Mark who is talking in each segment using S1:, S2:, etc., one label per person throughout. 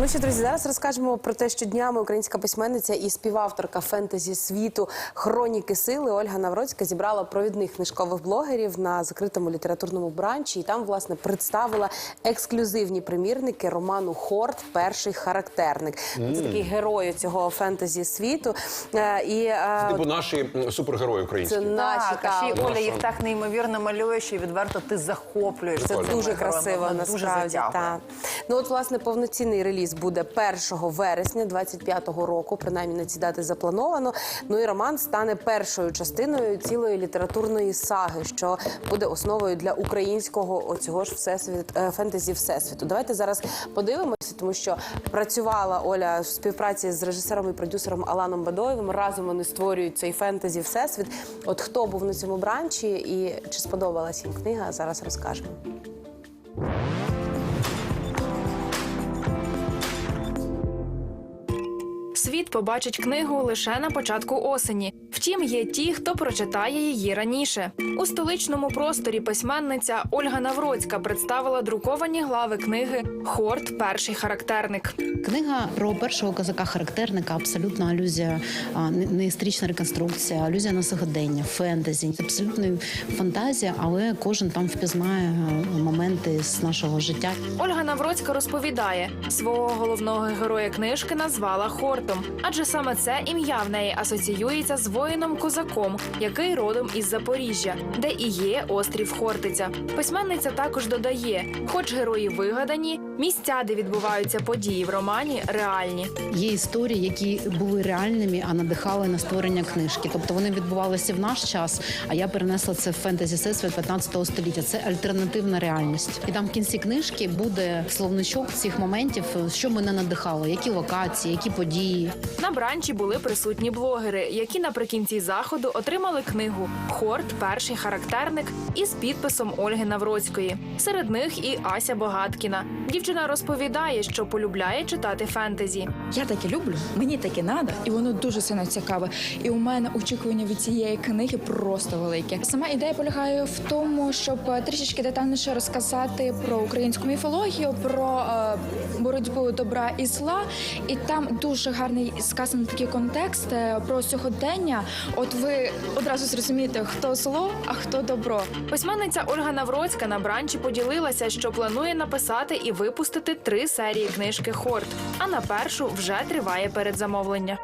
S1: Ну що, друзі, зараз розкажемо про те, що днями українська письменниця і співавторка фентезі світу Хроніки сили Ольга Навроцька зібрала провідних книжкових блогерів на закритому літературному бранчі, і там власне представила ексклюзивні примірники роману Хорт Перший характерник. Це такий герой цього фентезі світу. Е, І е,
S2: Типу наші супергерої українські.
S1: це наші
S3: Так, а ще й
S1: та,
S3: Оля їх так неймовірно малює, що відверто ти захоплюєшся.
S1: Це дуже красиво
S3: дуже
S1: насправді. Та. Ну от власне повноцінний реліз буде 1 вересня 25-го року. Принаймні на ці дати заплановано. Ну і роман стане першою частиною цілої літературної саги, що буде основою для українського оцього ж всесвіт е, фентезі всесвіту. Давайте зараз подивимося, тому що працювала Оля в співпраці з режисером і продюсером Аланом Бадоєвим. Разом вони створюють цей фентезі всесвіт. От хто був на цьому бранчі і чи сподобалась їм книга, зараз розкажемо.
S4: Світ побачить книгу лише на початку осені. Втім, є ті, хто прочитає її раніше. У столичному просторі письменниця Ольга Навроцька представила друковані глави книги Хорт Перший характерник.
S5: Книга про першого козака-характерника абсолютно алюзія, а, не історична реконструкція, алюзія на сьогодення, фентезі. Абсолютно фантазія, але кожен там впізнає е, моменти з нашого життя.
S4: Ольга Навроцька розповідає, свого головного героя книжки назвала Хортом, адже саме це ім'я в неї асоціюється з воїном козаком, який родом із Запоріжжя, де і є острів Хортиця. Письменниця також додає, хоч герої вигадані, місця, де відбуваються події в романі, реальні.
S5: Є історії, які були реальними, а надихали на створення книжки. Тобто вони відбувалися в наш час. А я перенесла це в фентезі всесвіт 15 століття. Це альтернативна реальність. І там в кінці книжки буде словничок цих моментів, що мене надихало, які локації, які події.
S4: На бранчі були присутні блогери, які наприкінці заходу отримали книгу Хорт Перший характерник із підписом Ольги Навроцької. Серед них і Ася Богаткіна. Дівчина розповідає, що полюбляє читати фентезі.
S6: Я таке люблю, мені таке надо, і воно дуже сильно цікаве. І у мене очікування від цієї книги просто велике. Сама ідея полягає в тому, щоб е, трішечки детальніше розказати про українську міфологію, про е, боротьбу добра і зла. І там дуже гарний сказаний такий контекст е, про сьогодення. От ви одразу зрозумієте, хто зло, а хто добро.
S4: Письменниця Ольга Навроцька на бранчі поділилася, що планує написати і випустити три серії книжки Хорт. А на першу вже триває передзамовлення.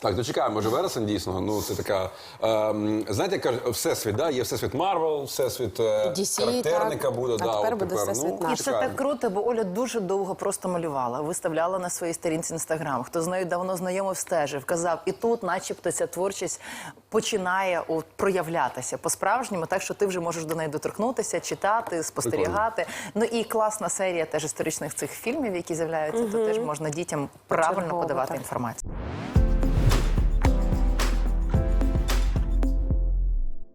S2: Так, то чекаємо, може вересень дійсно. Ну це така. ем, знаєте, як кажуть, всесвіт, да? є всесвіт Марвел, всесвіт е,
S1: DC,
S2: характерника
S1: так.
S2: буде.
S1: А
S2: да,
S1: тепер
S2: от
S1: буде всесвіт
S2: ну,
S1: наш.
S3: І це
S2: чекаємо.
S3: так круто, бо Оля дуже довго просто малювала, виставляла на своїй сторінці інстаграм. Хто з нею давно знайомий, стежив, казав, і тут, начебто, ця творчість починає от, проявлятися по-справжньому, так що ти вже можеш до неї доторкнутися, читати, спостерігати. Ну і класна серія теж історичних цих фільмів, які з'являються, то теж можна дітям правильно
S1: Чергово,
S3: подавати
S1: так.
S3: інформацію.